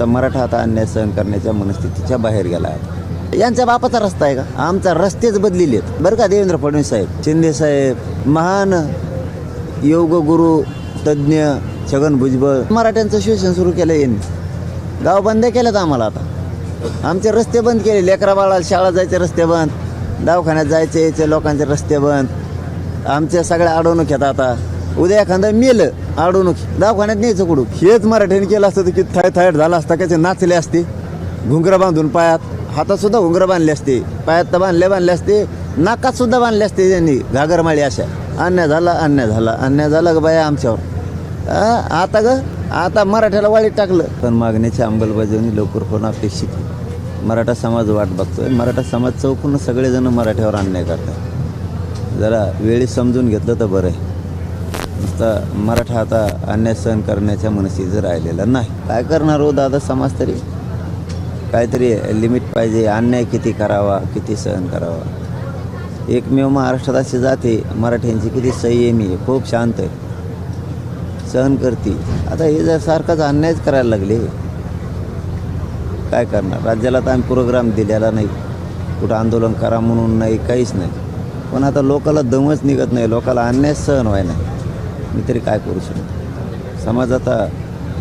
तर मराठा आता अन्याय सहन करण्याच्या मनस्थितीच्या बाहेर गेला आहे. यांच्या बापाचा रस्ता आहे का? आमचा रस्तेच बदलेले आहेत. बरं का देवेंद्र फडणवीस साहेब? शिंदे साहेब महान योग गुरु तज्ज्ञ छगन भुजबळ. मराठ्यांचं शोषण सुरू केलं यांनी. गाव बंद केलेत आम्हाला आता. आमचे रस्ते बंद केले. लेकरा बाळाला शाळा जायचे रस्ते बंद. दवाखान्यात जायचे यायचे लोकांचे रस्ते बंद. आमच्या सगळ्या अडवणूक आहेत आता उद्या एखादा मेलं अडवणूक दवाखान्यात न्यायचं कुठून हेच मराठ्याने केलं असतं तर थाय थायट झाला असता त्याचे नाचले असते. घुंगरं बांधून पायात हातात सुद्धा घुंगरं बांधले असते. पायात तर बांधले बांधले असते. नाकात सुद्धा बांधले असते त्यांनी घागरमाळी अशा. अन्याय झाला अन्याय झाला अन्याय झाला ग बाया आमच्यावर. आता ग आता मराठ्याला वाळीत टाकलं. पण मागण्याची अंमलबजावणी लवकर होणं अपेक्षित आहे. मराठा समाज वाट बघतोय. मराठा समाज चौकून सगळेजण मराठ्यावर अन्याय करतात. जरा वेळी समजून घेतलं तर बरं आहे. नुसता मराठा आता अन्याय सहन करण्याच्या मनस्थितीत राहिलेला नाही. काय करणार हो दादा समाज तरी? काहीतरी लिमिट पाहिजे अन्याय किती करावा किती सहन करावा. एकमेव महाराष्ट्रात अशी जाते मराठ्यांची किती संयमी आहे खूप शांत आहे. सहन करते. आता हे जर सारखाच अन्यायच करायला लागले काय करणार? राज्याला तर आम्ही प्रोग्राम दिलेला नाही. कुठं आंदोलन करा म्हणून नाही काहीच नाही. पण आता लोकाला दमच निघत नाही लोकाला अन्याय सहन व्हाय नाही. मी तरी काय करू शकतो? समाज आता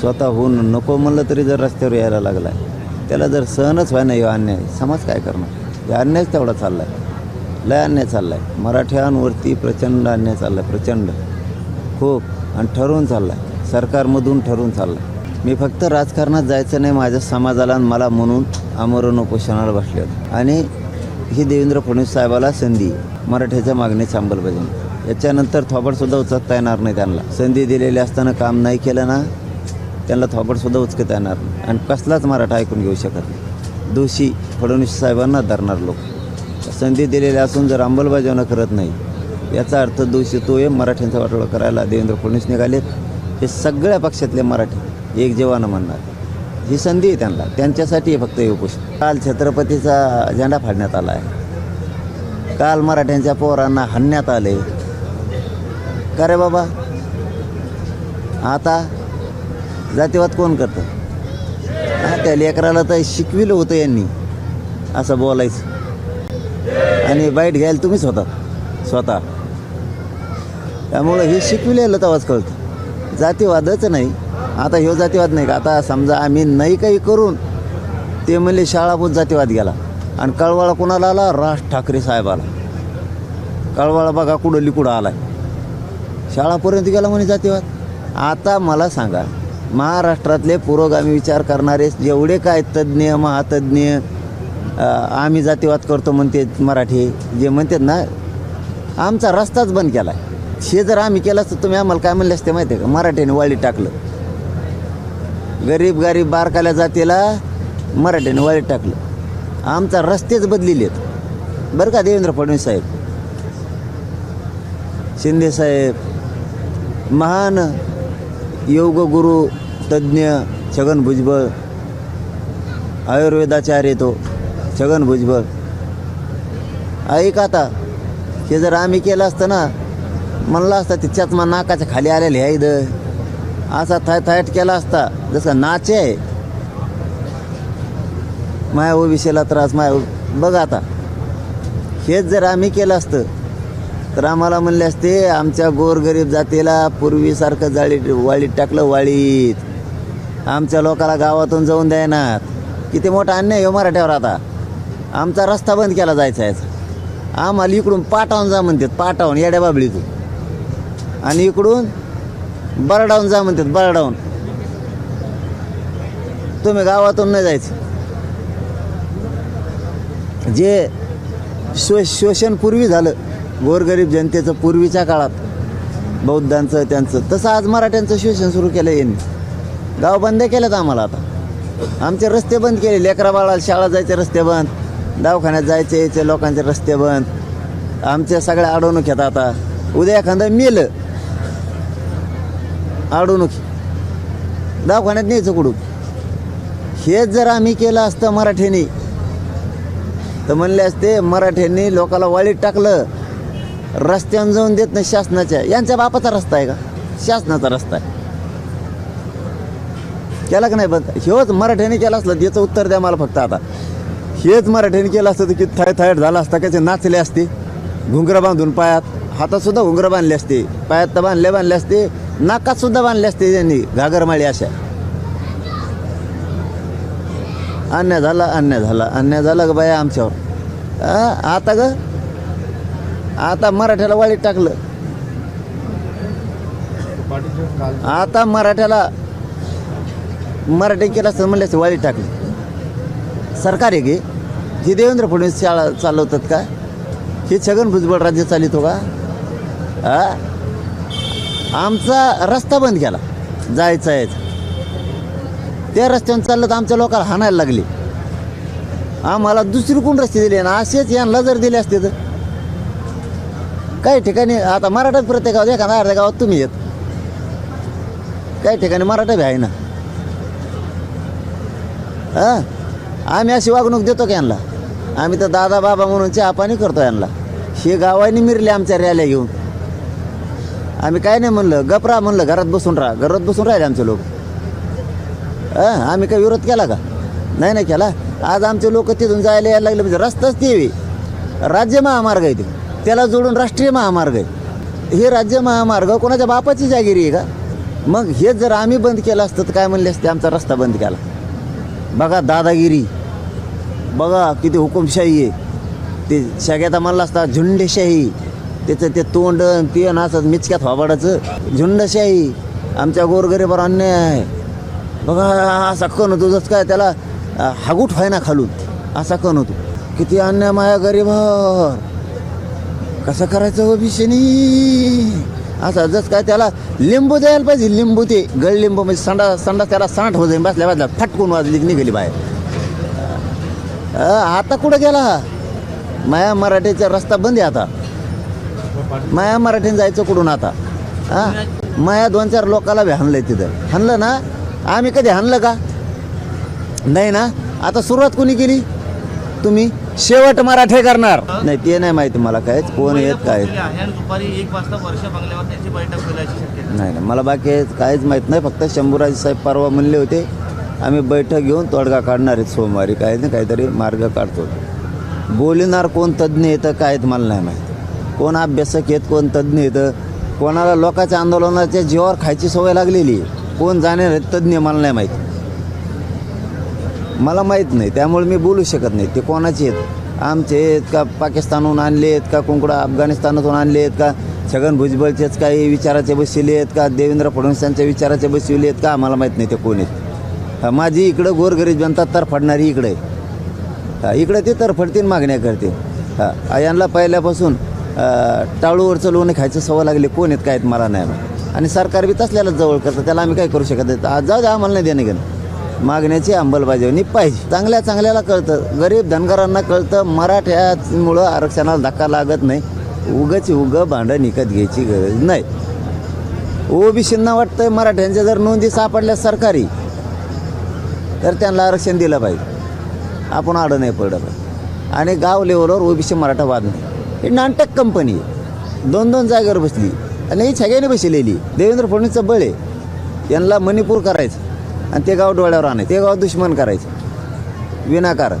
स्वतः होऊन नको म्हणलं तरी जर रस्त्यावर यायला लागला आहे त्याला जर सहनच व्हायना हे अन्याय. समाज काय करणार? हे अन्यायच तेवढा चालला आहे लय अन्याय चालला आहे मराठ्यांवरती प्रचंड अन्याय चालला आहे प्रचंड. खूप. आणि ठरवून चालला आहे सरकारमधून ठरवून चालला आहे मी फक्त राजकारणात जायचं नाही माझ्या समाजाला आणि मला म्हणून आमरण उपोषणाला बसले आणि ही देवेंद्र फडणवीस साहेबाला संधी मराठ्याच्या मागणीची अंमलबजावणी. याच्यानंतर थोबडसुद्धा उचकता येणार नाही त्यांना. संधी दिलेली असताना काम नाही केलं ना त्यांना थोबडसुद्धा उचकता येणार नाही. आणि कसलाच मराठा ऐकून घेऊ शकत नाही. दोषी फडणवीस साहेबांना धरणार लोक. संधी दिलेली असून जर अंमलबजावणं करत नाही याचा अर्थ दोषी तो आहे मराठ्यांचा वाटोळा करायला देवेंद्र फडणवीस निघालेत. हे सगळ्या पक्षातले मराठी एक जेवानं म्हणणार. ही संधी आहे त्यांना. त्यांच्यासाठी फक्त हे उपोषण. काल छत्रपतीचा झेंडा फाडण्यात आला आहे. काल मराठ्यांच्या पोरांना हाणण्यात आले का रे बाबा? आता जातीवाद कोण करतं? हा त्या लेकराला तर शिकविलं होतं यांनी असं बोलायचं. आणि बाईट घ्यायला तुम्ही स्वतः स्वतः. त्यामुळं हे शिकविलेलं तेव्हाच कळतं. जातीवादच नाही. आता ह्यो जातीवाद नाही का? आता समजा आम्ही नाही काही करून ते म्हणले शाळाभूत जातीवाद गेला. आणि कळवाळा कोणाला आला? राज ठाकरे साहेबाला. कळवाळा बघा कुठं लिकुडं आहे शाळापर्यंत गेला म्हणे जातीवाद. आता मला सांगा महाराष्ट्रातले पुरोगामी विचार करणारे जेवढे काय तज्ज्ञ महातज्ज्ञ आम्ही जातीवाद करतो म्हणते मराठी जे म्हणतात ना आमचा रस्ताच बंद केला आहे हे जर आम्ही केलं असतं तुम्ही आम्हाला काय म्हणले असते माहिती आहे का? मराठीने वाळी टाकलं. गरीब गरीब बारकाल्या जातीला मराठीने वाळी टाकलं. आमचा रस्तेच बदलेले आहेत. बरं का देवेंद्र फडणवीस साहेब? शिंदे साहेब? महान योग गुरु तज्ज्ञ छगन भुजबळ आयुर्वेदाचार्य तो छगन भुजबळ. ऐक आता हे जर आम्ही केलं असतं ना म्हणलं असतं ते मग नाकाच्या खाली आलेले आहे इथं. असा थाय थायट केला असता जसं नाचे आहे. माया ओबीसीला त्रास माया बघ आता हेच जर आम्ही केलं असतं तर आम्हाला म्हणले असते आमच्या गोरगरीब जातीला पूर्वीसारखं जाळी वाळीत टाकलं वाळीत. आमच्या लोकाला गावातून जाऊन द्यायनात किती मोठा अन्याय आहे मराठ्यावर आता. आमचा रस्ता बंद केला जायचा आहे. आम्हाला इकडून पाटावून जा म्हणतात पाटावून येड्या बाबळीतून. आणि इकडून बरडावून जा म्हणतात बरडावून. तुम्ही गावातून नाही जायचं. जे शो शोषण पूर्वी झालं गोरगरीब जनतेचं पूर्वीच्या काळात बौद्धांचं त्यांचं. तसं आज मराठ्यांचं शोषण सुरू केलं यांनी. गाव बंद केलेत आम्हाला आता. आमचे रस्ते बंद केले. लेकरा बाळाला शाळा जायचे रस्ते बंद. दवाखान्यात जायचे यायचे लोकांचे रस्ते बंद. आमच्या सगळ्या अडवणूक येतात आता. उद्या एखादं मेलं. अडवणूक दवाखान्यात न्यायचं कुठून? हेच जर आम्ही केलं असतं मराठ्यांनी तर म्हणले असते मराठ्यांनी लोकाला वाळीत टाकलं. रस्त्यावर जाऊन देत नाही शासनाच्या. यांच्या बापाचा रस्ता आहे का? शासनाचा रस्ता आहे. केला का नाही बंद? हेच मराठ्याने केला असलं याचं उत्तर द्या मला फक्त आता. हेच मराठ्याने केलं असतं तर किती थाय थायट झाला असता त्याचे नाचले असते. घुंगरं बांधून पायात हातातसुद्धा घुंगरं बांधले असते. पायात तर बांधले बांधले असते. नाकातसुद्धा बांधले असते त्यांनी घागरमाळी अशा. अन्याय झाला अन्याय झाला. अन्याय झाला ग बाया आमच्यावर? आता ग आता मराठ्याला वाळीत टाकलं. आता मराठ्याला मराठी केलं असतं म्हणल्यास वाळीत टाकलं. सरकार आहे की? हे देवेंद्र फडणवीस शाळा चालवतात का? हे छगन भुजबळ राज्य चालितो का? आमचा रस्ता बंद केला. जायचा यायचा त्या रस्त्यावर चाललं तर आमच्या लोकांना हाणायला लागली. आम्हाला दुसरी कोण रस्ते दिले ना असेच यांना जर दिले असते तर? काही ठिकाणी आता मराठा प्रत्येक गावात एखादा अर्ध्या गावात तुम्ही येत. काही ठिकाणी मराठा बी आहे ना. हां? आम्ही अशी वागणूक देतो की यांना? आम्ही तर दादा बाबा म्हणून चहापाणी करतो यांना. हे गावाने मिरले आमच्या रॅल्या घेऊन. आम्ही काय नाही म्हणलं गपरा म्हणलं घरात बसून राहा. घरात बसून राहिले आमचे लोक. हां? आम्ही काय विरोध केला का? नाही नाही केला. आज आमचे लोक तिथून जायला यायला लागले म्हणजे रस्ताच ते राज्य महामार्ग आहे ते. त्याला जोडून राष्ट्रीय महामार्ग आहे. हे राज्य महामार्ग कोणाच्या बापाची जागिरी आहे का? मग हे जर आम्ही बंद केलं असतं तर काय म्हणले असते? आमचा रस्ता बंद केला. बघा दादागिरी. बघा किती हुकुमशाही आहे. ते सगळ्यात म्हणला असता झुंडशाही. त्याचं ते तोंड अन आणि असं मिचक्यात फाबाडाचं झुंडशाही. आमच्या गोरगरीबावर अन्याय आहे. बघा असा कण होतो जसं काय त्याला हागूट व्हायना खालून. असा कण होतो. किती अन्याय माया गरीबावर. कसं करायचं हो भीषणी? असं जसं काय त्याला लिंबू द्यायला पाहिजे लिंबू ते गळ लिंबू म्हणजे संडा संडा त्याला सांठ जाईल बसल्या बसल्या फटकून वाजली निघाली बाहेर. आता कुठं गेला माया मराठीचा रस्ता बंद आहे आता. माया मराठीन जायचं कुठून आता? हा माया दोन चार लोकाला बी हाणलंय तिथं. हाणलं ना? आम्ही कधी हाणलं का? नाही ना? आता सुरुवात कोणी केली? तुम्ही? शेवट मराठे करणार. नाही ते नाही माहिती मला काय कोण येत काय पोहोचलेले आहे आणि दुपारी एक वाजता वर्षा बंगल्यावर त्यांची बैठक होण्याची शक्यता नाही नाही मला बाकी काहीच माहीत नाही फक्त शंभूराज साहेब परवा म्हणले होते आम्ही बैठक घेऊन तोडगा काढणार आहेत सोमवारी काय नाही काहीतरी मार्ग काढतो. बोलणार कोण तज्ज्ञ येतं काय ते मला नाही माहीत. कोण अभ्यासक येत कोण तज्ज्ञ येतं कोणाला लोकांच्या आंदोलनाच्या जीवावर खायची सवय लागलेली आहे कोण जाणार आहेत तज्ज्ञ मला नाही माहीत. मला माहीत नाही त्यामुळे मी बोलू शकत नाही. ते कोणाचे आहेत? आमचे आहेत का पाकिस्तानहून आणले आहेत का कोणकडं अफगाणिस्तानातून आणले आहेत का? छगन भुजबळचेच काही विचाराचे बसविले आहेत का? देवेंद्र फडणवीसांच्या विचाराचे बसविले आहेत का? आम्हाला माहीत नाही ते कोण आहेत. माझी इकडं गोरगरीब जनता तरफडणारी इकडे. आहे हा, इकडे ते तरफडतील मागण्या करते. हा यांना पहिल्यापासून टाळूवरचं लोणी खायचं सवय लागली. कोण आहेत काय आहेत मला नाही आणि सरकार बी तसल्याला जवळ करतं त्याला आम्ही काय करू शकत आज जाऊ द्या आम्हाला नाही देणे घेणं. मागण्याची अंमलबजावणी पाहिजे. चांगल्या चांगल्याला कळतं. गरीब धनगरांना कळतं. मराठ्यामुळं आरक्षणाला धक्का लागत नाही. उगच उगं भांडं निकत घ्यायची गरज नाही. ओबीसींना वाटतं मराठ्यांच्या जर नोंदी सापडल्या सरकारी तर त्यांना आरक्षण दिलं पाहिजे. आपण आडं नाही पडलं पाहिजे आणि गाव लेवलवर ओबीसी मराठा वाद नाही. ही नाटक कंपनी आहे. दोन दोन जागेवर बसली. आणि ही छग्याने बसलेली. देवेंद्र फडणवीसचं बळ आहे. यांना मणिपूर करायचं. आणि ते गाव डोळ्यावर आणायचं. ते गाव दुश्मन करायचं. विनाकारण.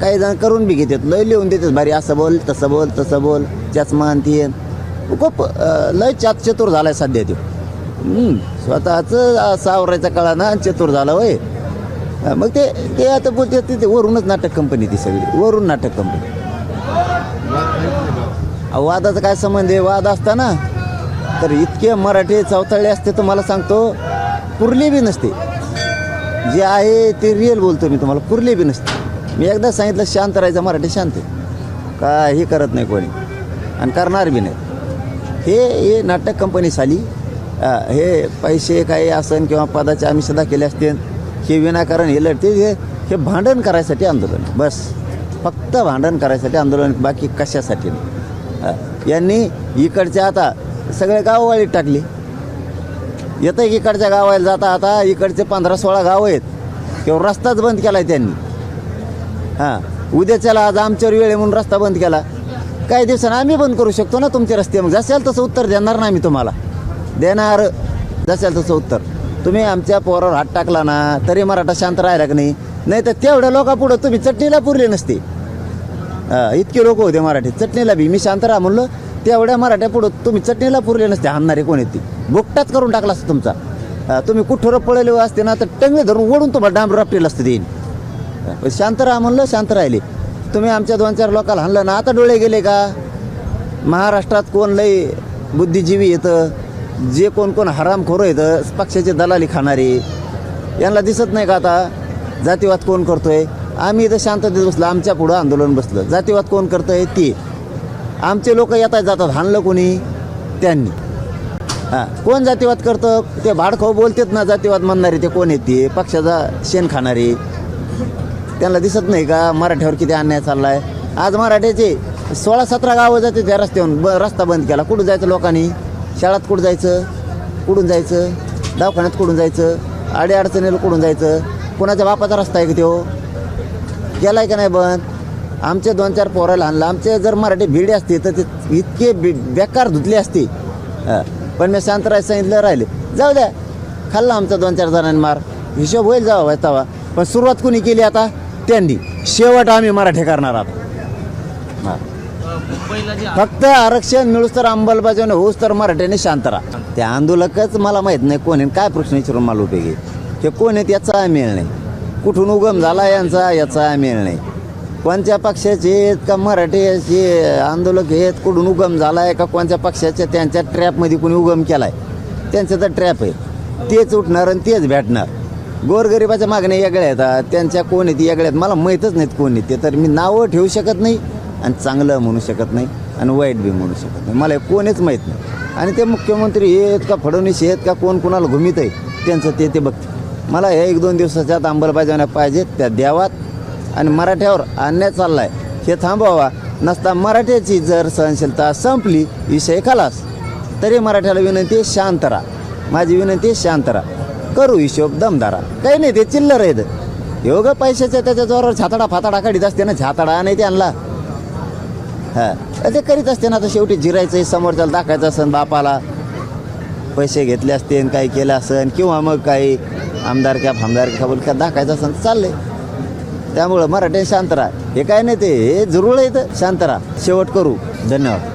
काही जण करून बी घेतात. लय लिहून देतात. भारी असं बोल तसं बोल तसं बोल. चष्मान आणि ती खूप लय चात चतुर झालाय सध्या तो. स्वतःचं सावरायचा काळा ना चतुर झाला होय. मग ते ते आता बोलते ते वरूनच नाटक कंपनी ती सगळी. वरून नाटक कंपनी वादाचा काय संबंध आहे? वाद असताना. तर इतके मराठी चौथाळे असते तर मला सांगतो पुरली बी नसते. जे आहे ते रिअल बोलतो मी तुम्हाला. कुरले बी नसते. मी एकदा सांगितलं शांत राहायचं मराठी शांत आहे. काही करत नाही कोणी. आणि करणार बी नाही. हे हे नाटक कंपनी साली हे पैसे काही असन किंवा पदाचे आम्ही सदा केले असते हे विनाकारण हे लढते हे हे भांडण करायसाठी आंदोलन बस. फक्त भांडण करायसाठी आंदोलन बाकी कशासाठी नाही. यांनी इकडच्या आता सगळे गाववाळीत टाकली. येतं इकडच्या गावाला जाता आता इकडचे पंधरा सोळा गाव आहेत. किंवा रस्ताच बंद केला आहे त्यांनी. हां उद्याच्याला आज आमच्यावर वेळ आहे म्हणून रस्ता बंद केला. काही दिवसांनी आम्ही बंद करू शकतो ना तुमचे रस्ते मग. जसेल तसं उत्तर देणार ना आम्ही तुम्हाला. देणार. जसेल तसं उत्तर. तुम्ही आमच्या पोरावर हात टाकला ना तरी मराठा शांत राहिला का नाही? नाही तर तेवढ्या लोकापुढं तुम्ही चटणीला पुरले नसते. इतके लोक होते मराठी चटणीला बी मी शांत राहा म्हणलं. तेवढ्या मराठ्या पुढं तुम्ही चटणीला पुरले नसते हाणणारे कोण येते बुकटाच करून टाकला असता तुमचा. तुम्ही कुठं पळले असते ना तर टंगे धरून ओढून तुम्हाला डांबर रापटेल असतं देईन शांत राहा म्हणलं शांत राहिले. तुम्ही आमच्या दोन चार लोकांना हाणलं ना आता डोळे गेले का? महाराष्ट्रात कोण लई बुद्धिजीवी येतं? जे कोण कोण हरामखोरं येतं पक्षाचे दलाली खाणारे यांना दिसत नाही का आता? जातीवाद कोण करतोय? आम्ही इथं शांततेत बसलो आमच्या पुढं आंदोलन बसलं. जातीवाद कोण करतोय? ते. आमचे लोक येतात जातात हाणलं कोणी? त्यांनी. हां कोण जातीवाद करतं? ते भाडखाऊ बोलतेत ना जातीवाद म्हणणारे ते कोण येते पक्षाचा शेण खाणारे. त्यांना दिसत नाही का मराठ्यावर किती अन्याय आहे आज मराठ्याचे सोळा सतरा गावं जाते त्या रस्त्यावरून. ब रस्ता बंद केला. कुठं जायचं लोकांनी? शाळात कुठं जायचं? कुठून जायचं? दवाखान्यात कुठून जायचं? आडे अडचणीला कुठून जायचं? कोणाच्या बापाचा रस्ता आहे का तो? आहे का नाही बंद? आमचे दोन चार पोराला आणलं आमचे जर मराठी भिडे असते तर ते इतके बे- बेकार धुतले असते. पण मी शांत सांगितलं राहिले. जाऊ द्या. खाल्ला आमचा दोन चार जणांनी मार. हिशोब होईल जावा तवा. पण सुरुवात कुणी केली आता? त्यांनी. शेवट आम्ही मराठी करणार आहोत. फक्त आरक्षण मिळूस तर अंमलबजावणी होऊस तर मराठ्याने शांत राहा. ते आंदोलकच मला माहीत नाही कोण आहे. काय प्रश्न विचारून मला उपयोगी ते कोण आहेत याचा मेळ नाही. कुठून उगम झाला यांचा याचा मेळ नाही. कोणत्या पक्षाचे आहेत का मराठीचे आंदोलक आहेत कुठून उगम झाला आहे का कोणत्या पक्षाच्या त्यांच्या ट्रॅपमध्ये कोणी उगम केला आहे त्यांचं तर ट्रॅप आहे. तेच उठणार आणि तेच भेटणार. गोरगरिबाच्या मागण्या वेगळ्या आहेत त्यांच्या कोण आहेत वेगळ्या आहेत. मला माहीतच नाहीत कोण आहेत ते. तर मी नावं ठेवू शकत नाही आणि चांगलं म्हणू शकत नाही आणि वाईट बी म्हणू शकत नाही. मला कोणीच माहीत नाही. आणि ते मुख्यमंत्री हे आहेत का फडणवीस आहेत का कोण कोणाला घुमित आहे त्यांचं ते ते बघते मला हे एक दोन दिवसाच्या आत अंमलबजावण्या पाहिजेत त्या द्यावात. आणि मराठ्यावर अन्याय चाललाय. हे थांबवावा. नसता मराठ्याची जर सहनशीलता संपली विषय खलास. तरी मराठ्याला विनंती आहे शांत राहा. माझी विनंती आहे शांत राहा. करू हिशोब दमदारा. काही नाही ते चिल्लर आहेत. एवढं पैशाच्या त्याच्या जोरावर छातडा फाताडा काढीत असते ना छाताडा नाही ते आणला हां ते करीत असते ना आता शेवटी जिरायचं समोरच्याला दाखायचं असन बापाला. पैसे घेतले असते काही केलं असन किंवा मग काही आमदारक्या फामदारक्या बोल काय दाखायचं असन चाललंय. त्यामुळं मराठी शांत राहा. हे काय नाही ते हे जरूर येतं शांत राहा. शेवट करू. धन्यवाद.